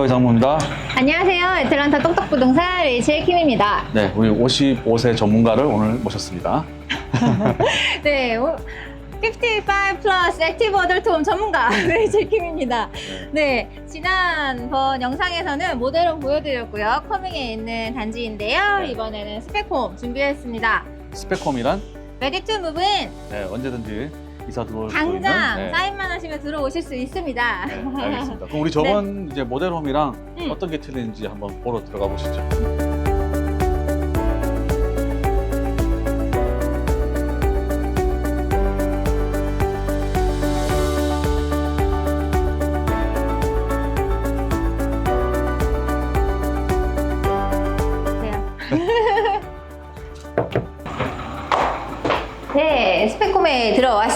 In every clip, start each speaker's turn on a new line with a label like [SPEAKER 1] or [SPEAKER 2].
[SPEAKER 1] 안녕하세요 이상무입니다.
[SPEAKER 2] 안녕하세요. 애틀란타 똑똑부동산 레이첼 킴입니다.
[SPEAKER 1] 네, 우리 55세 전문가를 오늘 모셨습니다.
[SPEAKER 2] 네, 55 플러스 액티브 어덜트 홈 전문가 레이첼 킴입니다. 네, 지난번 영상에서는 모델을 보여드렸고요. 커밍에 있는 단지인데요.
[SPEAKER 1] 네.
[SPEAKER 2] 이번에는 스펙홈 준비했습니다.
[SPEAKER 1] 스펙홈이란
[SPEAKER 2] 레디 투 무브 인
[SPEAKER 1] 네, 언제든지 이사 들어올 수 있는.
[SPEAKER 2] 당장
[SPEAKER 1] 네,
[SPEAKER 2] 사인만 하시면 들어오실 수 있습니다.
[SPEAKER 1] 네, 알겠습니다. 그럼 우리 저번 이제 모델홈이랑
[SPEAKER 2] 음.
[SPEAKER 1] 어떤 게 틀린지 한번 보러 들어가 보시죠.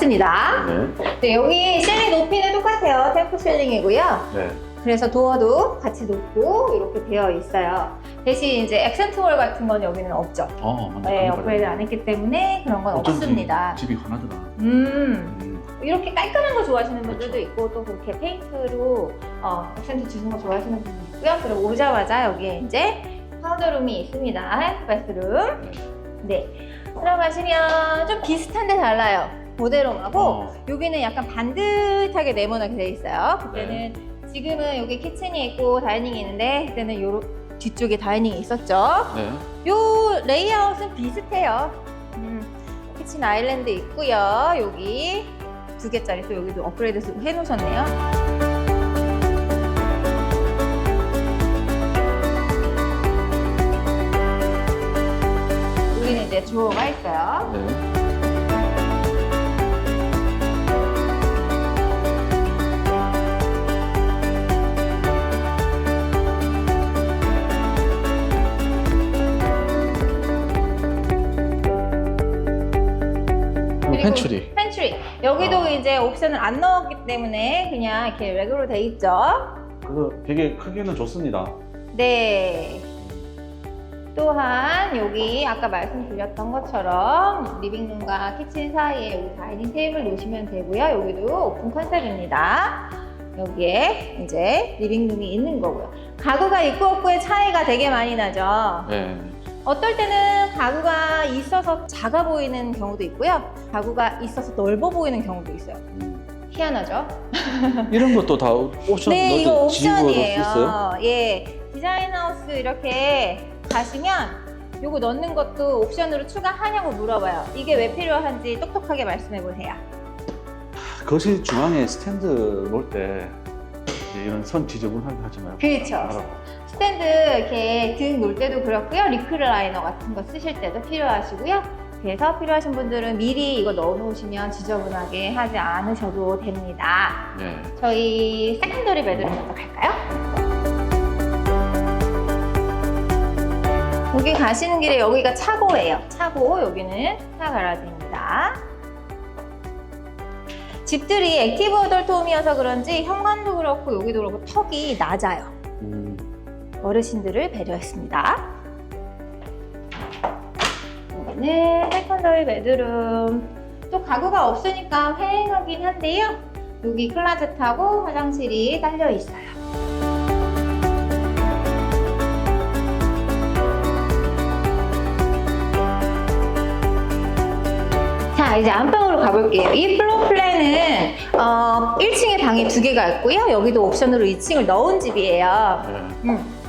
[SPEAKER 2] 들어왔습니다.
[SPEAKER 1] 네,
[SPEAKER 2] 네, 여기 실링 높이는 똑같아요. 템프 실링이고요.
[SPEAKER 1] 네,
[SPEAKER 2] 그래서 도어도 같이 높고 이렇게 되어 있어요. 대신 이제 액센트 월 같은 건 여기는 없죠.
[SPEAKER 1] 어, 맞네.
[SPEAKER 2] 네. 업그레이드 안 했기 때문에 그런 건
[SPEAKER 1] 어쩐지
[SPEAKER 2] 없습니다.
[SPEAKER 1] 집이 환하더라.
[SPEAKER 2] 음,
[SPEAKER 1] 음,
[SPEAKER 2] 이렇게 깔끔한 거 좋아하시는 분들도 있고 또 그렇게 페인트로 어, 액센트 주는 거 좋아하시는 분도 있고요. 그리고 오자마자 여기에 이제 파우더룸이 있습니다. 바스룸. 네. 들어가시면 좀 비슷한데 달라요. 모델홈하고
[SPEAKER 1] 어,
[SPEAKER 2] 여기는 약간 반듯하게 네모나게 돼 있어요. 그때는 지금은 여기 키친이 있고 다이닝이 있는데 그때는 요 뒤쪽에 다이닝이 있었죠.
[SPEAKER 1] 네,
[SPEAKER 2] 요 레이아웃은 비슷해요. 음, 키친 아일랜드 있고요. 여기 두 개짜리 또 여기도 업그레이드 해 놓으셨네요. 여기는 이제 주어가 있어요.
[SPEAKER 1] 네. 그리고
[SPEAKER 2] 그리고
[SPEAKER 1] 펜츄리.
[SPEAKER 2] 펜트리. 여기도
[SPEAKER 1] 어.
[SPEAKER 2] 이제 옵션을 안 넣었기 때문에 그냥 이렇게 레그로 돼 있죠.
[SPEAKER 1] 그래서 되게 크기는 좋습니다.
[SPEAKER 2] 네. 또한 여기 아까 말씀드렸던 것처럼 리빙룸과 키친 사이에 여기 다이닝 테이블 놓으시면 되고요. 여기도 오픈 컨셉입니다. 여기에 이제 리빙룸이 있는 거고요. 가구가 있고 없고의 차이가 되게 많이 나죠.
[SPEAKER 1] 네.
[SPEAKER 2] 어떨 때는 가구가 있어서 작아 보이는 경우도 있고요. 가구가 있어서 넓어 보이는 경우도 있어요.
[SPEAKER 1] 음.
[SPEAKER 2] 희한하죠?
[SPEAKER 1] 이런 것도 다 옵션
[SPEAKER 2] 네, 이거
[SPEAKER 1] 넣을 수
[SPEAKER 2] 옵션이에요. 예, 디자인 하우스 이렇게 가시면 요거 넣는 것도 옵션으로 추가하냐고 물어봐요. 이게 왜 필요한지 똑똑하게 말씀해 보세요.
[SPEAKER 1] 거실 중앙에 스탠드 놓을 때 이제 이런 선 지저분하게 하지 말고
[SPEAKER 2] 그렇죠.
[SPEAKER 1] 알아.
[SPEAKER 2] 스탠드 이렇게 등 놓을 때도 그렇고요. 리클라이너 같은 거 쓰실 때도 필요하시고요. 그래서 필요하신 분들은 미리 이거 넣어 놓으시면 지저분하게 하지 않으셔도 됩니다.
[SPEAKER 1] 네.
[SPEAKER 2] 저희 세컨더리 먼저 갈까요? 여기 가시는 길에 여기가 차고예요. 차고 여기는 차 가라지입니다. 집들이 액티브 어덜트 홈이어서 그런지 현관도 그렇고 여기도 그렇고 턱이 낮아요.
[SPEAKER 1] 음,
[SPEAKER 2] 어르신들을 배려했습니다. 여기는 세컨더리 베드룸. 또 가구가 없으니까 휑하긴 한데요. 여기 클라젯하고 화장실이 딸려 있어요. 자, 이제 안방으 로 가볼게요. 이 플로어 플랜은 어, 1층에 방이 두 개가 있고요. 여기도 옵션으로 2층을 넣은 집이에요.
[SPEAKER 1] 네.
[SPEAKER 2] 음.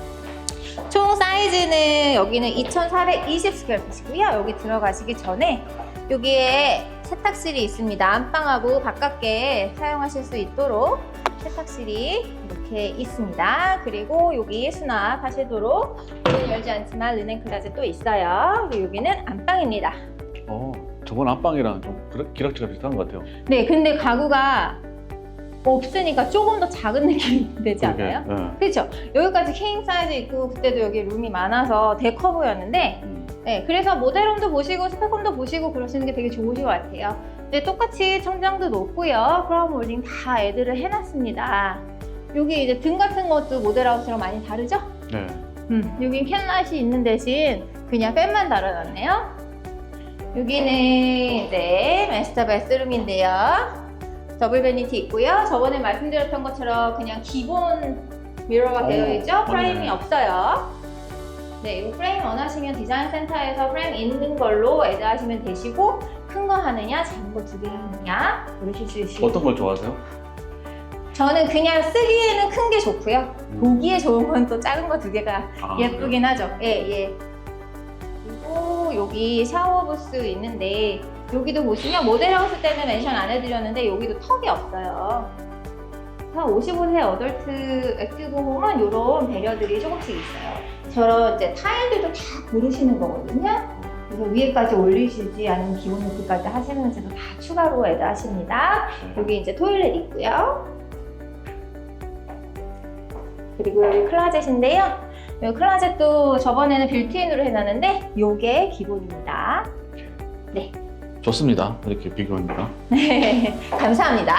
[SPEAKER 2] 총 사이즈는 여기는 2,420 스퀘어핏이고요. 여기 들어가시기 전에 여기에 세탁실이 있습니다. 안방하고 바깥에 사용하실 수 있도록 세탁실이 이렇게 있습니다. 그리고 여기 수납하시도록 문은 열지 않지만 르넨 클라젯도 있어요. 그리고 여기는 안방입니다.
[SPEAKER 1] 어, 저번 안방이랑 좀 기럭지가 비슷한 것 같아요.
[SPEAKER 2] 네, 근데 가구가 없으니까 조금 더 작은 느낌이 되지 않아요?
[SPEAKER 1] 네.
[SPEAKER 2] 그렇죠. 여기까지 킹 사이즈 있고 그때도 여기 룸이 많아서 데커 보였는데
[SPEAKER 1] 음,
[SPEAKER 2] 네, 그래서 모델홈도 보시고 스펙홈도 보시고 그러시는 게 되게 좋으신 것 같아요. 근데 똑같이 천장도 높고요. 크라운 몰딩 다 애들을 해놨습니다. 여기 이제 등 같은 것도 모델하우스랑 많이 다르죠?
[SPEAKER 1] 네.
[SPEAKER 2] 음, 여긴 캔라이트 있는 대신 그냥 팬만 달아놨네요. 여기는 이제 마스터 바스룸인데요. 더블 베니티 있고요. 저번에 말씀드렸던 것처럼 그냥 기본 미러가
[SPEAKER 1] 오,
[SPEAKER 2] 되어 있죠? 프레임이 없어요. 네, 이 프레임 원하시면 디자인 센터에서 프레임 있는 걸로 애드하시면 되시고 큰 거 하느냐, 작은 거 두 개 하느냐 고르실 수 있으시고
[SPEAKER 1] 어떤 걸 좋아하세요?
[SPEAKER 2] 저는 그냥 쓰기에는 큰 게 좋고요.
[SPEAKER 1] 음.
[SPEAKER 2] 보기에 좋은 건 또 작은 거 두 개가
[SPEAKER 1] 아,
[SPEAKER 2] 예쁘긴 하죠. 예, 예. 그리고 여기 샤워 부스 있는데 여기도 보시면 모델하우스 때는 멘션 안 해드렸는데 여기도 턱이 없어요. 한 55세 어덜트 액티브 홈은 이런 배려들이 조금씩 있어요. 저런 이제 타일들도 다 고르시는 거거든요. 그래서 위에까지 올리실지 아니면 기본 높이까지 하시는지도 다 추가로 애드 하십니다. 여기 이제 토일렛 있고요. 그리고 여기 클라젯인데요. 이 클라젯도 저번에는 빌트인으로 해놨는데 이게 기본입니다.
[SPEAKER 1] 좋습니다. 이렇게 비교하니까.
[SPEAKER 2] 네, 감사합니다.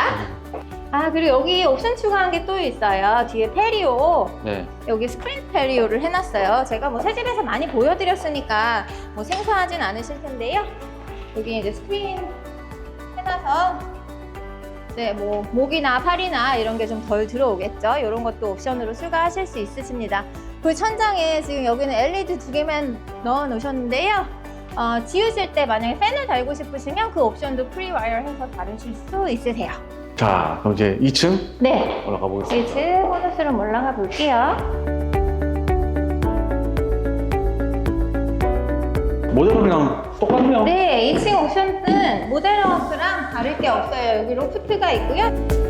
[SPEAKER 2] 아 그리고 여기 옵션 추가한 게 또 있어요. 뒤에 페리오
[SPEAKER 1] 네.
[SPEAKER 2] 여기 스크린 페리오를 해놨어요. 제가 뭐 새 집에서 많이 보여드렸으니까 뭐 생소하진 않으실 텐데요. 여기 이제 스크린 해놔서 네, 뭐 목이나 팔이나 이런 게 좀 덜 들어오겠죠. 이런 것도 옵션으로 추가하실 수 있으십니다. 그 천장에 지금 여기는 LED 두 개만 넣어 놓으셨는데요. 어, 지우실 때 만약에 팬을 달고 싶으시면 그 옵션도 프리와이어 해서 다루실 수 있으세요.
[SPEAKER 1] 자, 그럼 이제 2층
[SPEAKER 2] 네,
[SPEAKER 1] 올라가 보겠습니다.
[SPEAKER 2] 이제 보너스룸 올라가 볼게요.
[SPEAKER 1] 모델이랑 똑같네요.
[SPEAKER 2] 네, 2층 옵션은 모델하우스랑 다를 게 없어요. 여기 로프트가 있고요.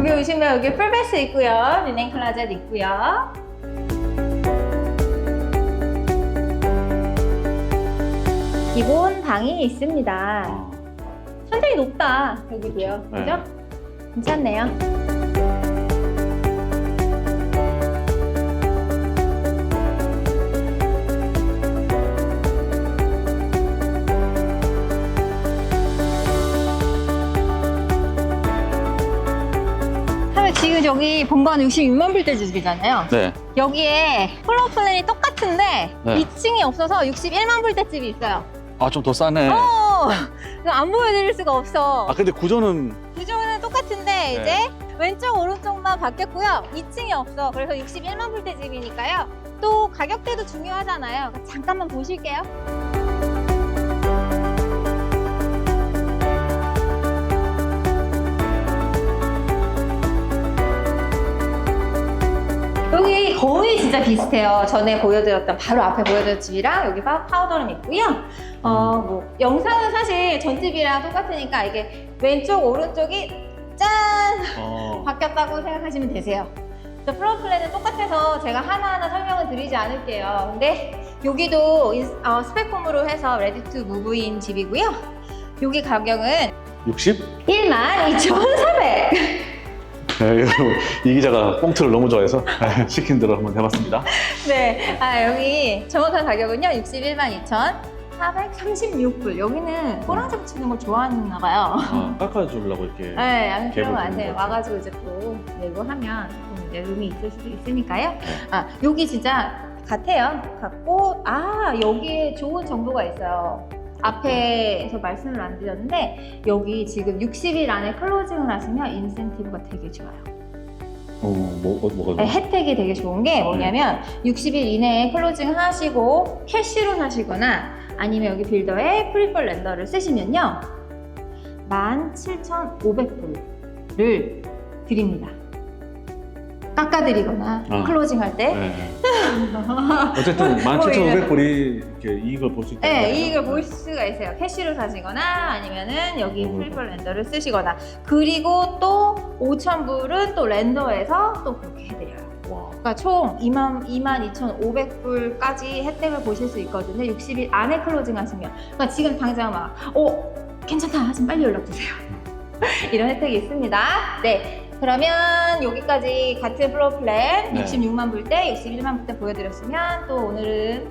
[SPEAKER 2] 여기 오시면 여기 풀베스 있고요. 리넨 클라젯 있고요. 기본 방이 있습니다.
[SPEAKER 1] 아,
[SPEAKER 2] 천장이 높다. 여기도요.
[SPEAKER 1] 네.
[SPEAKER 2] 그죠? 괜찮네요. 저기 본관 66만 불대 주기잖아요.
[SPEAKER 1] 네.
[SPEAKER 2] 여기에 플로어 플랜이 똑같은데
[SPEAKER 1] 네.
[SPEAKER 2] 2층이 없어서 61만 불대 집이 있어요.
[SPEAKER 1] 아, 좀 더 싸네.
[SPEAKER 2] 어, 이거 안 보여드릴 수가 없어.
[SPEAKER 1] 아, 근데 구조는
[SPEAKER 2] 구조는 똑같은데
[SPEAKER 1] 네.
[SPEAKER 2] 이제 왼쪽 오른쪽만 바뀌었고요. 2층이 없어. 그래서 61만 불대 집이니까요. 또 가격대도 중요하잖아요. 잠깐만 보실게요. 진짜 비슷해요. 전에 보여드렸던 바로 앞에 보여드렸던 집이랑 여기 파- 파우더룸 있고요. 어, 뭐 영상은 사실 전 집이랑 똑같으니까 이게 왼쪽 오른쪽이 짠
[SPEAKER 1] 어,
[SPEAKER 2] 바뀌었다고 생각하시면 되세요. 저 플로어 플랜은 똑같아서 제가 하나하나 설명을 드리지 않을게요. 근데 여기도 인- 어, 스펙홈으로 해서 레디 투 무브인 집이고요. 여기 가격은
[SPEAKER 1] 60?
[SPEAKER 2] 12,400.
[SPEAKER 1] 네, 여러분, 이 기자가 꽁트를 너무 좋아해서 시킨 대로 한번 해봤습니다.
[SPEAKER 2] 네, 아, 여기 정확한 가격은요. 61만 2,436불. 여기는 꼬랑장 치는 걸 좋아하나 봐요.
[SPEAKER 1] 아, 깎아주려고 이렇게.
[SPEAKER 2] 네, 안 그런 거 아세요. 와가지고 이제 또 내고 하면 룸이 있을 수도 있으니까요.
[SPEAKER 1] 네.
[SPEAKER 2] 아, 여기 진짜 같아요. 같고, 아, 여기에 좋은 정보가 있어요. 앞에서 말씀을 안 드렸는데, 여기 지금 60일 안에 클로징을 하시면 인센티브가 되게 좋아요.
[SPEAKER 1] 어, 뭐, 어, 뭐가
[SPEAKER 2] 네? 혜택이 되게 좋은 게 뭐냐면 60일 이내에 클로징 하시고 캐시로 하시거나 아니면 여기 빌더에 프리펄 렌더를 쓰시면요 17,500불을 드립니다 깎아드리거나
[SPEAKER 1] 아.
[SPEAKER 2] 클로징 할때
[SPEAKER 1] 네. 어쨌든 17,500불이 이렇게 이익을 볼 수 있다.
[SPEAKER 2] 네, 이익을 보실 수가 있어요. 캐시로 사시거나 아니면은 여기
[SPEAKER 1] 음.
[SPEAKER 2] 프리펄 렌더를 쓰시거나 그리고 또 5,000불은 또 렌더에서 또 그렇게 해드려요.
[SPEAKER 1] 와.
[SPEAKER 2] 그러니까 총 2만, 22,500불까지 혜택을 보실 수 있거든요. 60일 안에 클로징 하시면. 그러니까 지금 당장 막, 어, 괜찮다 하시면 빨리 연락 주세요. 이런 혜택이 있습니다. 네. 그러면 여기까지 같은 플로어 플랜
[SPEAKER 1] 네.
[SPEAKER 2] 66만 불대, 61만 불대 보여드렸으면 또 오늘은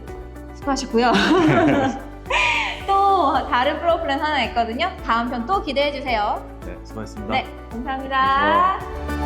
[SPEAKER 2] 수고하셨고요. 또 다른 플로어 플랜 하나 있거든요. 다음 편 또 기대해 주세요.
[SPEAKER 1] 네, 수고하셨습니다.
[SPEAKER 2] 네, 감사합니다.